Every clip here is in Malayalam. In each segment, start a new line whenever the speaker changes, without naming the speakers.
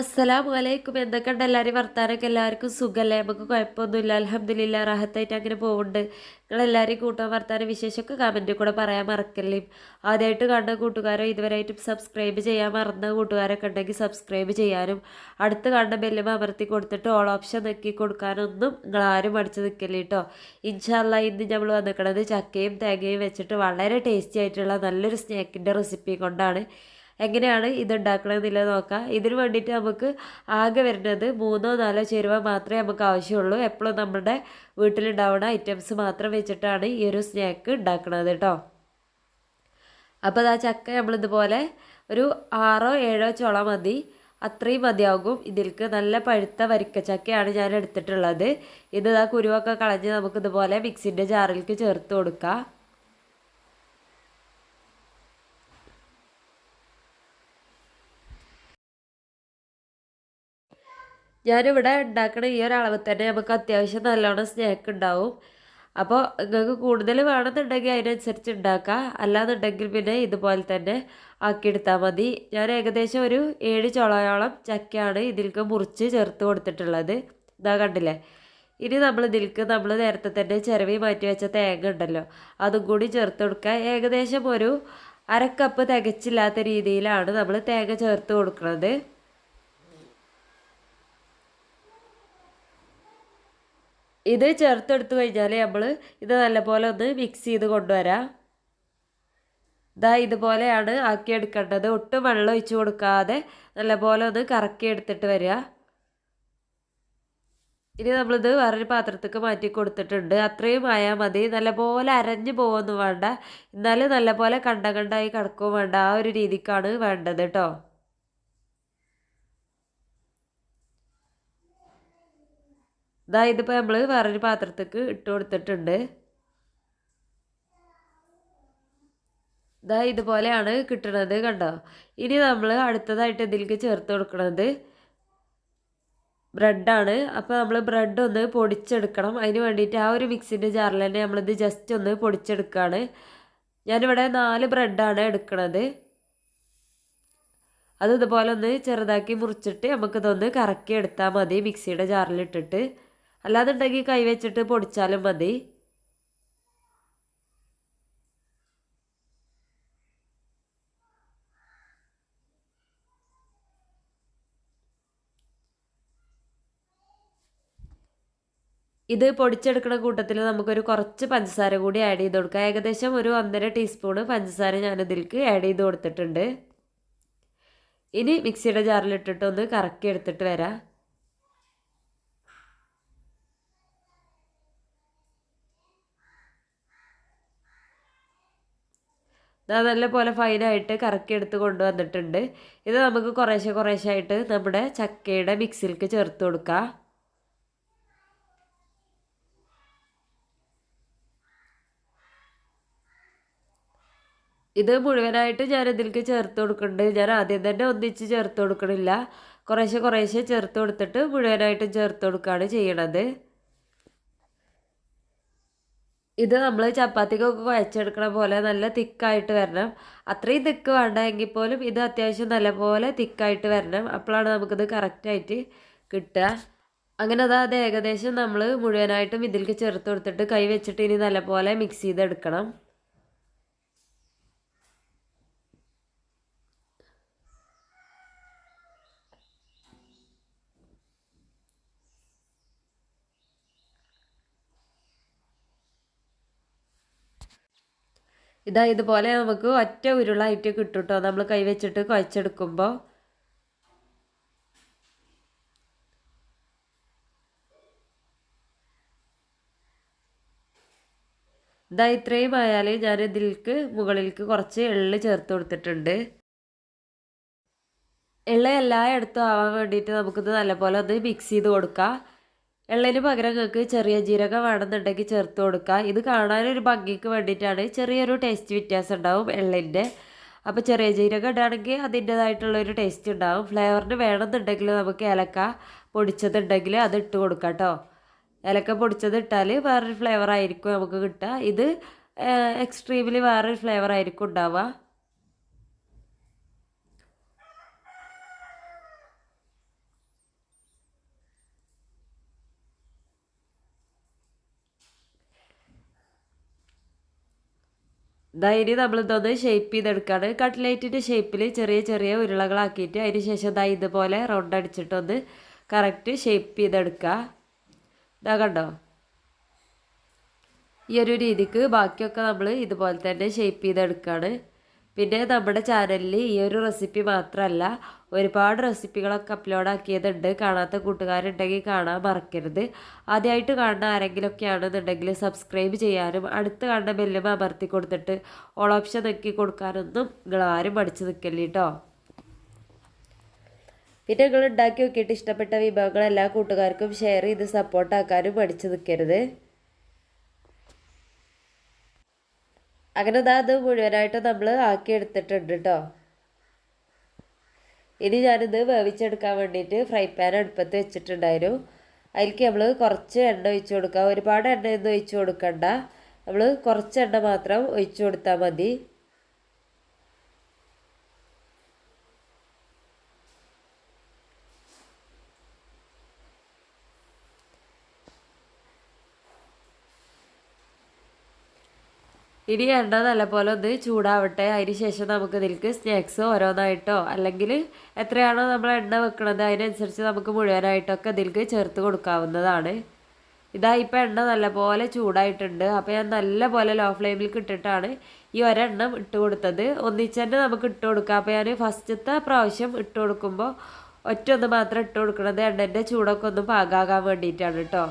അസ്സലാമു അലൈക്കും. എന്തൊക്കെയുണ്ട്? എല്ലാവരും വർത്താനൊക്കെ എല്ലാവർക്കും സുഖമല്ലേ? നമുക്ക് കുഴപ്പമൊന്നുമില്ല. അലഹമ്മദില്ല റാഹത്തായിട്ട് അങ്ങനെ പോകുന്നുണ്ട് നിങ്ങളെല്ലാവരും കൂട്ടുക വർത്താന വിശേഷമൊക്കെ കമന്റിൽ കൂടെ പറയാൻ മറക്കല്ലേ? ആദ്യമായിട്ട് കണ്ട കൂട്ടുകാരോ ഇതുവരെയായിട്ടും സബ്സ്ക്രൈബ് ചെയ്യാൻ മറന്ന കൂട്ടുകാരൊക്കെ ഉണ്ടെങ്കിൽ സബ്സ്ക്രൈബ് ചെയ്യാനും അടുത്ത് കണ്ട ബെല്ലും അമർത്തി കൊടുത്തിട്ട് ഓൾ ഓപ്ഷൻ നെക്കി കൊടുക്കാനൊന്നും നിങ്ങളാരും മടിച്ച് നിൽക്കില്ല കേട്ടോ ഇൻഷാല്ല ഇന്ന് നമ്മൾ വന്നിക്കണത് ചക്കയും തേങ്ങയും വെച്ചിട്ട് വളരെ ടേസ്റ്റി ആയിട്ടുള്ള നല്ലൊരു സ്നാക്കിന്റെ റെസിപ്പി കൊണ്ടാണ്. എങ്ങനെയാണ് ഇത് ഉണ്ടാക്കണമെന്നില്ല നോക്കാം. ഇതിന് വേണ്ടിയിട്ട് നമുക്ക് ആകെ വരുന്നത് മൂന്നോ നാലോ ചേരുവ മാത്രമേ നമുക്ക് ആവശ്യമുള്ളൂ. എപ്പോഴും നമ്മുടെ വീട്ടിലുണ്ടാവുന്ന ഐറ്റംസ് മാത്രം വെച്ചിട്ടാണ് ഈ ഒരു സ്നാക്ക് ഉണ്ടാക്കുന്നത് കേട്ടോ. അപ്പോൾ ആ ചക്ക നമ്മളിതുപോലെ ഒരു ആറോ ഏഴോ ചുള മതി. അത്രയും മതിയാകും. ഇതിൽക്ക് നല്ല പഴുത്ത വരിക്കച്ചക്കയാണ് ഞാൻ എടുത്തിട്ടുള്ളത്. ഇത് ആ കുരുവൊക്കെ കളഞ്ഞ് നമുക്കിതുപോലെ മിക്സിന്റെ ജാറിലേക്ക് ചേർത്ത് കൊടുക്കാം. ഞാനിവിടെ ഉണ്ടാക്കണ ഈ ഒരളവ് തന്നെ നമുക്ക് അത്യാവശ്യം നല്ലോണം സ്നാക്ക് ഉണ്ടാവും. അപ്പോൾ നിങ്ങൾക്ക് കൂടുതൽ വേണമെന്നുണ്ടെങ്കിൽ അതിനനുസരിച്ച് ഉണ്ടാക്കാം. അല്ലാന്നുണ്ടെങ്കിൽ പിന്നെ ഇതുപോലെ തന്നെ ആക്കിയെടുത്താൽ മതി. ഞാൻ ഏകദേശം ഒരു ഏഴ് ചുളയോളം ചക്കയാണ് ഇതിലേക്ക് മുറിച്ച് ചേർത്ത് കൊടുത്തിട്ടുള്ളത്. ഇതാ കണ്ടില്ലേ? ഇനി നമ്മൾ ഇതിലേക്ക് നമ്മൾ നേരത്തെ തന്നെ ചിരവി മാറ്റി വെച്ച തേങ്ങ ഉണ്ടല്ലോ അതും കൂടി ചേർത്ത് കൊടുക്കുക. ഏകദേശം ഒരു അരക്കപ്പ് തികച്ചില്ലാത്ത രീതിയിലാണ് നമ്മൾ തേങ്ങ ചേർത്ത് കൊടുക്കുന്നത്. ഇത് ചേർത്തെടുത്തു കഴിഞ്ഞാൽ നമ്മൾ ഇത് നല്ലപോലെ ഒന്ന് മിക്സ് ചെയ്ത് കൊണ്ടുവരാം. ഇതാ ഇതുപോലെയാണ് ആക്കിയെടുക്കേണ്ടത്. ഒട്ടും വെള്ളം ഒഴിച്ചു കൊടുക്കാതെ നല്ലപോലെ ഒന്ന് കറക്കി എടുത്തിട്ട് വരിക ഇനി നമ്മളിത് വേറൊരു പാത്രത്തേക്ക് മാറ്റി കൊടുത്തിട്ടുണ്ട്. അത്രയും ആയാൽ മതി. നല്ലപോലെ അരഞ്ഞു പോകുമെന്ന് വേണ്ട. എന്നാലും നല്ലപോലെ കണ്ട കണ്ടായി കിടക്കുകയും വേണ്ട. ആ ഒരു രീതിക്കാണ് വേണ്ടത് കേട്ടോ ഇതാ ഇതിപ്പോൾ നമ്മൾ വേറൊരു പാത്രത്തേക്ക് ഇട്ട് കൊടുത്തിട്ടുണ്ട്. ഇതാ ഇതുപോലെയാണ് കിട്ടണത് കണ്ടോ? ഇനി നമ്മൾ അടുത്തതായിട്ട് ഇതിലേക്ക് ചേർത്ത് കൊടുക്കുന്നത് ബ്രെഡാണ്. അപ്പോൾ നമ്മൾ ബ്രെഡ് ഒന്ന് പൊടിച്ചെടുക്കണം. അതിന് വേണ്ടിയിട്ട് ആ ഒരു മിക്സിന്റെ ജാറിൽ തന്നെ നമ്മളിത് ജസ്റ്റ് ഒന്ന് പൊടിച്ചെടുക്കുകയാണ് ഞാനിവിടെ നാല് ബ്രെഡാണ് എടുക്കണത്. അത് ഇതുപോലെ ഒന്ന് ചെറുതാക്കി മുറിച്ചിട്ട് നമുക്കിതൊന്ന് കറക്കി എടുത്താൽ മതി മിക്സിയുടെ ജാറിലിട്ടിട്ട്. അല്ലാന്നുണ്ടെങ്കിൽ കൈവച്ചിട്ട് പൊടിച്ചാലും മതി. ഇത് പൊടിച്ചെടുക്കുന്ന കൂട്ടത്തിൽ നമുക്കൊരു കുറച്ച് പഞ്ചസാര കൂടി ആഡ് ചെയ്ത് കൊടുക്കാം. ഏകദേശം ഒരു ഒന്നര ടീസ്പൂണ് പഞ്ചസാര ഞാനിതിലേക്ക് ആഡ് ചെയ്ത് കൊടുത്തിട്ടുണ്ട്. ഇനി മിക്സിയുടെ ജാറിലിട്ടിട്ടൊന്ന് കറക്കി എടുത്തിട്ട് വരാം. നല്ല പോലെ ഫൈനായിട്ട് കറക്കി എടുത്ത് കൊണ്ടുവന്നിട്ടുണ്ട്. ഇത് നമുക്ക് കുറേശ്ശെ കുറേശ്ശെ ആയിട്ട് നമ്മുടെ ചക്കയുടെ മിക്സിലേക്ക് ചേർത്ത് കൊടുക്കാം. ഇത് മുഴുവനായിട്ട് ഞാൻ ഇതിലേക്ക് ചേർത്ത് കൊടുക്കുന്നുണ്ട്. ഞാൻ ആദ്യം തന്നെ ഒന്നിച്ച് ചേർത്ത് കൊടുക്കണില്ല. കുറേശ്ശെ കുറേശ്ശെ ചേർത്ത് കൊടുത്തിട്ട് മുഴുവനായിട്ടും ചേർത്ത് കൊടുക്കുകയാണ് ചെയ്യണത്. ഇത് നമ്മൾ ചപ്പാത്തിക്കൊക്കെ കുഴച്ചെടുക്കണ പോലെ നല്ല തിക്കായിട്ട് വരണം. അത്രയും തിക്ക് വേണ്ട എങ്കിൽ പോലും ഇത് അത്യാവശ്യം നല്ലപോലെ തിക്കായിട്ട് വരണം. അപ്പോഴാണ് നമുക്കിത് കറക്റ്റായിട്ട് കിട്ടുക. അങ്ങനെ അത് അത് ഏകദേശം നമ്മൾ മുഴുവനായിട്ടും ഇതിലേക്ക് ചേർത്ത് കൊടുത്തിട്ട് കൈ വെച്ചിട്ട് ഇനി നല്ലപോലെ മിക്സ് ചെയ്തെടുക്കണം. ഇതാ ഇതുപോലെ നമുക്ക് ഒറ്റ ഉരുളായിട്ട് കിട്ടും നമ്മൾ കൈവച്ചിട്ട് കുഴച്ചെടുക്കുമ്പോൾ ഇതാ ഇത്രയും ആയാൽ ഞാൻ ഇതിലേക്ക് മുകളിലേക്ക് കുറച്ച് എള്ള് ചേർത്ത് കൊടുത്തിട്ടുണ്ട്. എള്ള എല്ലായിടത്തും ആവാൻ വേണ്ടിയിട്ട് നമുക്കിത് നല്ലപോലെ ഒന്ന് മിക്സ് ചെയ്ത് കൊടുക്കാം. എള്ളതിന് പകരം നിങ്ങൾക്ക് ചെറിയ ജീരകം വേണമെന്നുണ്ടെങ്കിൽ ചേർത്ത് കൊടുക്കുക. ഇത് കാണാനൊരു ഭംഗിക്ക് വേണ്ടിയിട്ടാണ് ചെറിയൊരു ടേസ്റ്റ് വ്യത്യാസം ഉണ്ടാവും എള്ളിന്റെ. അപ്പോൾ ചെറിയ ജീരകം ഇടുകയാണെങ്കിൽ അതിന്റേതായിട്ടുള്ളൊരു ടേസ്റ്റ് ഉണ്ടാവും. ഫ്ലേവറിന് വേണമെന്നുണ്ടെങ്കിൽ നമുക്ക് ഏലക്ക പൊടിച്ചതുണ്ടെങ്കിൽ അത് ഇട്ട് കൊടുക്കാം കേട്ടോ. ഏലക്ക പൊടിച്ചത് ഇട്ടാൽ വേറൊരു ഫ്ലേവർ ആയിരിക്കും നമുക്ക് കിട്ടുക. ഇത് എക്സ്ട്രീമിൽ വേറൊരു ഫ്ലേവർ ആയിരിക്കും ഉണ്ടാവുക. ഇതാ ഇനി നമ്മളിതൊന്ന് ഷേപ്പ് ചെയ്തെടുക്കുകയാണ് കട്ട്ലേറ്റിന്റെ ഷേപ്പിൽ ചെറിയ ചെറിയ ഉരുളകളാക്കിയിട്ട് അതിന് ശേഷം ഇതാ ഇതുപോലെ റൗണ്ട് അടിച്ചിട്ടൊന്ന് കറക്റ്റ് ഷേപ്പ് ചെയ്തെടുക്കുക ഇതാ കണ്ടോ? ഈ ഒരു രീതിക്ക് ബാക്കിയൊക്കെ നമ്മൾ ഇതുപോലെ തന്നെ ഷേപ്പ് ചെയ്തെടുക്കുകയാണ് പിന്നെ നമ്മുടെ ചാനലിൽ ഈ ഒരു റെസിപ്പി മാത്രമല്ല ഒരുപാട് റെസിപ്പികളൊക്കെ അപ്ലോഡ് ആക്കിയതുണ്ട്. കാണാത്ത കൂട്ടുകാരുണ്ടെങ്കിൽ കാണാൻ മറക്കരുത്. ആദ്യമായിട്ട് കാണുന്ന ആരെങ്കിലുമൊക്കെ ആണെന്നുണ്ടെങ്കിൽ സബ്സ്ക്രൈബ് ചെയ്യാനും അടുത്ത് കാണുന്ന ബെല്ലും അമർത്തി കൊടുത്തിട്ട് ഓൾ ഓപ്ഷൻ നോക്കി കൊടുക്കാനൊന്നും നിങ്ങൾ ആരും പഠിച്ചു നിൽക്കല്ലേ കേട്ടോ പിന്നെ നിങ്ങൾ ഉണ്ടാക്കി നോക്കിയിട്ട് ഇഷ്ടപ്പെട്ട വിഭവങ്ങൾ എല്ലാ കൂട്ടുകാർക്കും ഷെയർ ചെയ്ത് സപ്പോർട്ടാക്കാനും പഠിച്ചു നിൽക്കരുത്. അങ്ങനെ ഇതാ അത് മുഴുവനായിട്ട് നമ്മൾ ആക്കിയെടുത്തിട്ടുണ്ട് കേട്ടോ ഇനി ഞാനിത് വേവിച്ചെടുക്കാൻ വേണ്ടിയിട്ട് ഫ്രൈ പാൻ അടുപ്പത്ത് വെച്ചിട്ടുണ്ടായിരുന്നു. അതിലേക്ക് നമ്മൾ കുറച്ച് എണ്ണ ഒഴിച്ചു കൊടുക്കാം. ഒരുപാട് എണ്ണയൊന്നും ഒഴിച്ചു കൊടുക്കണ്ട. നമ്മൾ കുറച്ച് എണ്ണ മാത്രം ഒഴിച്ചു കൊടുത്താൽ മതി. ഇനി എണ്ണ നല്ലപോലെ ഒന്ന് ചൂടാവട്ടെ. അതിന് ശേഷം നമുക്ക് ഇതിലേക്ക് സ്നാക്സ് ഓരോന്നായിട്ടോ അല്ലെങ്കിൽ എത്രയാണോ നമ്മൾ എണ്ണ വെക്കണത് അതിനനുസരിച്ച് നമുക്ക് മുഴുവനായിട്ടൊക്കെ ഇതിലേക്ക് ചേർത്ത് കൊടുക്കാവുന്നതാണ്. ഇതാ ഇപ്പം എണ്ണ നല്ലപോലെ ചൂടായിട്ടുണ്ട്. അപ്പോൾ ഞാൻ നല്ലപോലെ ലോ ഫ്ലെയിമിൽ ഇട്ടിട്ടാണ് ഈ ഒരെണ്ണം ഇട്ട് കൊടുത്തത്. ഒന്നിച്ച് തന്നെ നമുക്ക് ഇട്ട് കൊടുക്കാം. അപ്പോൾ ഞാൻ ഫസ്റ്റത്തെ പ്രാവശ്യം ഇട്ട് കൊടുക്കുമ്പോൾ ഒറ്റ ഒന്ന് മാത്രം ഇട്ട് കൊടുക്കണത് എണ്ണന്റെ ചൂടൊക്കെ ഒന്ന് പാകാകാൻ വേണ്ടിയിട്ടാണ് കേട്ടോ.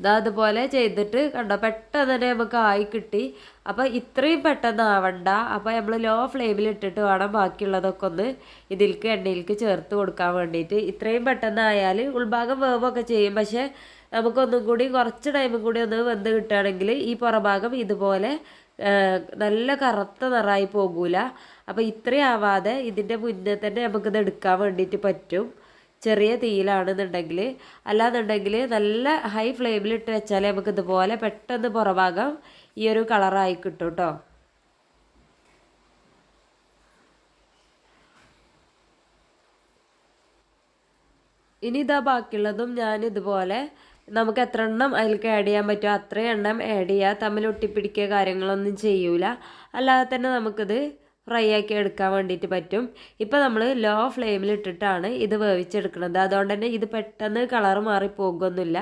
ഇതാ അതുപോലെ ചെയ്തിട്ട് കണ്ടോ? പെട്ടെന്ന് തന്നെ നമുക്ക് ആയി കിട്ടി. അപ്പോൾ ഇത്രയും പെട്ടെന്ന് ആവണ്ട അപ്പോൾ നമ്മൾ ലോ ഫ്ലെയിമിൽ ഇട്ടിട്ട് വേണം ബാക്കിയുള്ളതൊക്കെ ഒന്ന് ഇതിലേക്ക് എണ്ണയിലേക്ക് ചേർത്ത് കൊടുക്കാൻ വേണ്ടിയിട്ട്. ഇത്രയും പെട്ടെന്ന് ആയാൽ ഉൾഭാഗം വേവൊക്കെ ചെയ്യും. പക്ഷേ നമുക്കൊന്നും കൂടി കുറച്ച് ടൈമും കൂടി ഒന്ന് വെന്ത് കിട്ടുകയാണെങ്കിൽ ഈ പുറഭാഗം ഇതുപോലെ നല്ല കറുത്ത നിറായി പോകൂല. അപ്പോൾ ഇത്രയും ആവാതെ ഇതിന്റെ മുന്നേ തന്നെ നമുക്കിത് എടുക്കാൻ വേണ്ടിയിട്ട് പറ്റും. ചെറിയ തീയിലാണെന്നുണ്ടെങ്കിൽ അല്ലാന്നുണ്ടെങ്കിൽ നല്ല ഹൈ ഫ്ലെയിമിൽ ഇട്ട് വെച്ചാൽ നമുക്ക് ഇതുപോലെ പെട്ടെന്ന് പുറഭാഗം ഈ ഒരു കളറായി കിട്ടും കേട്ടോ ഇനി ഇതാ ബാക്കിയുള്ളതും ഞാൻ ഇതുപോലെ നമുക്ക് എത്ര എണ്ണം അതിലേക്ക് ആഡ് ചെയ്യാൻ പറ്റുമോ അത്രയും എണ്ണം ആഡ് ചെയ്യുക തമ്മിൽ ഒട്ടിപ്പിടിക്കുക കാര്യങ്ങളൊന്നും ചെയ്യൂല. അല്ലാതെ തന്നെ നമുക്കിത് ഫ്രൈ ആക്കി എടുക്കാൻ വേണ്ടിയിട്ട് പറ്റും. ഇപ്പോൾ നമ്മൾ ലോ ഫ്ലെയിമിൽ ഇട്ടിട്ടാണ് ഇത് വേവിച്ചെടുക്കുന്നത്. അതുകൊണ്ട് തന്നെ ഇത് പെട്ടെന്ന് കളർ മാറി പോകുന്നില്ല.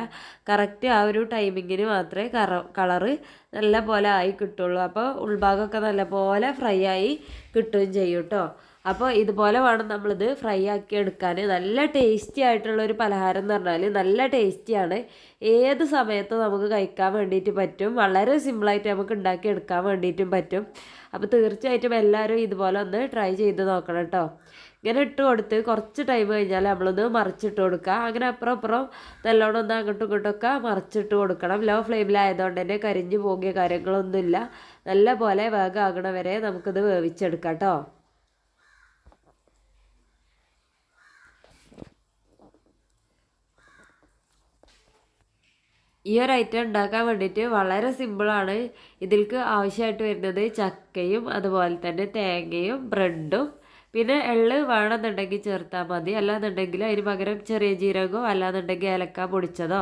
കറക്റ്റ് ആ ഒരു ടൈമിങ്ങിന് മാത്രമേ കറ കളറ് നല്ല പോലെ ആയി കിട്ടുള്ളൂ. അപ്പോൾ ഉൾഭാഗമൊക്കെ നല്ല പോലെ ഫ്രൈ ആയി കിട്ടുകയും ചെയ്യും കേട്ടോ അപ്പോൾ ഇതുപോലെ വേണം നമ്മളിത് ഫ്രൈ ആക്കി എടുക്കാൻ. നല്ല ടേസ്റ്റി ആയിട്ടുള്ള ഒരു പലഹാരം എന്ന് പറഞ്ഞാൽ നല്ല ടേസ്റ്റിയാണ് ഏത് സമയത്ത് നമുക്ക് കഴിക്കാൻ വേണ്ടിയിട്ട് പറ്റും. വളരെ സിമ്പിളായിട്ട് നമുക്ക് ഉണ്ടാക്കി എടുക്കാൻ വേണ്ടിയിട്ടും പറ്റും. അപ്പോൾ തീർച്ചയായിട്ടും എല്ലാവരും ഇതുപോലെ ഒന്ന് ട്രൈ ചെയ്ത് നോക്കണം കേട്ടോ ഇങ്ങനെ ഇട്ട് കൊടുത്ത് കുറച്ച് ടൈം കഴിഞ്ഞാൽ നമ്മളൊന്ന് മറിച്ചിട്ട് കൊടുക്കുക. അങ്ങനെ അപ്പുറം അപ്പുറം നല്ലോണം ഒന്ന് അങ്ങോട്ടും ഇങ്ങോട്ടൊക്കെ മറിച്ചിട്ട് കൊടുക്കണം. ലോ ഫ്ലെയിമിലായതുകൊണ്ട് തന്നെ കരിഞ്ഞു പോകിയ കാര്യങ്ങളൊന്നുമില്ല. നല്ല പോലെ വേഗമാകണ വരെ നമുക്കിത് വേവിച്ചെടുക്കാം കേട്ടോ ഈ ഒരു ഐറ്റം ഉണ്ടാക്കാൻ വേണ്ടിയിട്ട് വളരെ സിമ്പിളാണ് ഇതിൽക്ക് ആവശ്യമായിട്ട് വരുന്നത് ചക്കയും അതുപോലെ തന്നെ തേങ്ങയും ബ്രെഡും. പിന്നെ എള്ള് വേണമെന്നുണ്ടെങ്കിൽ ചേർത്താൽ മതി. അല്ലാന്നുണ്ടെങ്കിൽ അതിന് പകരം ചെറിയ ജീരകമോ അല്ലാന്നുണ്ടെങ്കിൽ ഏലക്ക പൊടിച്ചതോ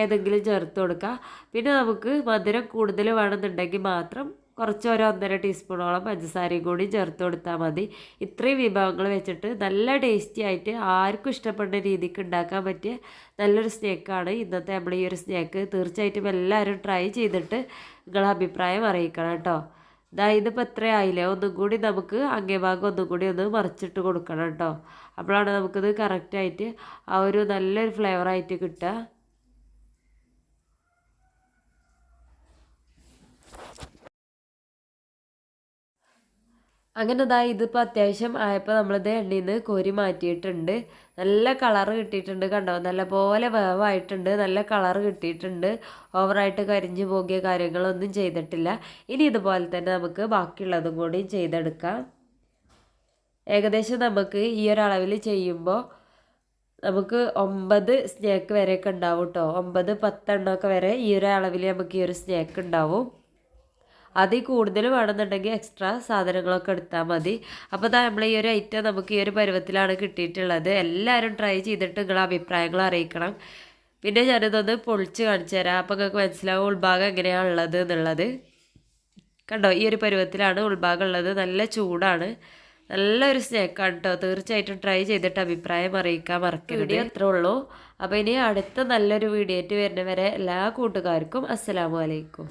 ഏതെങ്കിലും ചേർത്ത് കൊടുക്കുക പിന്നെ നമുക്ക് മധുരം കൂടുതൽ വേണമെന്നുണ്ടെങ്കിൽ മാത്രം കുറച്ച് ഒരു ഒന്നര ടീസ്പൂണോളം പഞ്ചസാരയും കൂടി ചേർത്ത് കൊടുത്താൽ മതി. ഇത്രയും വിഭവങ്ങൾ വെച്ചിട്ട് നല്ല ടേസ്റ്റി ആയിട്ട് ആർക്കും ഇഷ്ടപ്പെടുന്ന രീതിക്ക് ഉണ്ടാക്കാൻ പറ്റിയ നല്ലൊരു സ്നാക്കാണ് ഇന്നത്തെ നമ്മുടെ ഈ ഒരു സ്നാക്ക് തീർച്ചയായിട്ടും എല്ലാവരും ട്രൈ ചെയ്തിട്ട് നിങ്ങളെ അഭിപ്രായം അറിയിക്കണം കേട്ടോ. ഇതാ ഇതിപ്പോൾ എത്രയായില്ലേ ഒന്നും കൂടി നമുക്ക് അങ്ങേ ഒന്നും കൂടി ഒന്ന് മറിച്ചിട്ട് കൊടുക്കണം കേട്ടോ. അപ്പോഴാണ് നമുക്കിത് കറക്റ്റായിട്ട് ആ ഒരു നല്ലൊരു ഫ്ലേവറായിട്ട് കിട്ടുക. അങ്ങനെ ഇതാ ഇതിപ്പോൾ അത്യാവശ്യം ആയപ്പോൾ നമ്മളിത് എണ്ണയിൽ നിന്ന് കോരി മാറ്റിയിട്ടുണ്ട്. നല്ല കളറ് കിട്ടിയിട്ടുണ്ട് കണ്ടോ? നല്ല പോലെ വേവായിട്ടുണ്ട്. നല്ല കളറ് കിട്ടിയിട്ടുണ്ട്. ഓവറായിട്ട് കരിഞ്ഞു പോകിയ കാര്യങ്ങളൊന്നും ചെയ്തിട്ടില്ല. ഇനി ഇതുപോലെ തന്നെ നമുക്ക് ബാക്കിയുള്ളതും കൂടി ചെയ്തെടുക്കാം. ഏകദേശം നമുക്ക് ഈ ഒരളവിൽ ചെയ്യുമ്പോൾ നമുക്ക് ഒമ്പത് സ്നേക്ക് വരെയൊക്കെ ഉണ്ടാവും കേട്ടോ. ഒമ്പത് പത്തെണ്ണമൊക്കെ വരെ ഈ ഒരു അളവിൽ നമുക്ക് ഈ ഒരു സ്നേക്ക് ഉണ്ടാവും. അതിൽ കൂടുതൽ വേണമെന്നുണ്ടെങ്കിൽ എക്സ്ട്രാ സാധനങ്ങളൊക്കെ എടുത്താൽ മതി. അപ്പോൾ ഇതാ നമ്മൾ ഈ ഒരു ഐറ്റം നമുക്ക് ഈ ഒരു പരുവത്തിലാണ് കിട്ടിയിട്ടുള്ളത്. എല്ലാവരും ട്രൈ ചെയ്തിട്ട് നിങ്ങളുടെ അഭിപ്രായങ്ങൾ അറിയിക്കണം. പിന്നെ ഞാനിതൊന്ന് പൊളിച്ച് കാണിച്ചു തരാം. അപ്പോൾ നിങ്ങൾക്ക് മനസ്സിലാവും ഉൾഭാഗം എങ്ങനെയാണ് ഉള്ളത് എന്നുള്ളത്. കണ്ടോ ഈ ഒരു പരുവത്തിലാണ് ഉൾഭാഗം ഉള്ളത്. നല്ല ചൂടാണ്. നല്ലൊരു സ്നേക്കാണ് കേട്ടോ തീർച്ചയായിട്ടും ട്രൈ ചെയ്തിട്ട് അഭിപ്രായം അറിയിക്കാൻ മറക്കരുത്. വീഡിയോ അത്രേ ഉള്ളൂ. അപ്പോൾ ഇനി അടുത്ത നല്ലൊരു വീഡിയോ ആയിട്ട് വരുന്നവരെ എല്ലാ കൂട്ടുകാർക്കും അസ്സലാമു അലൈക്കും.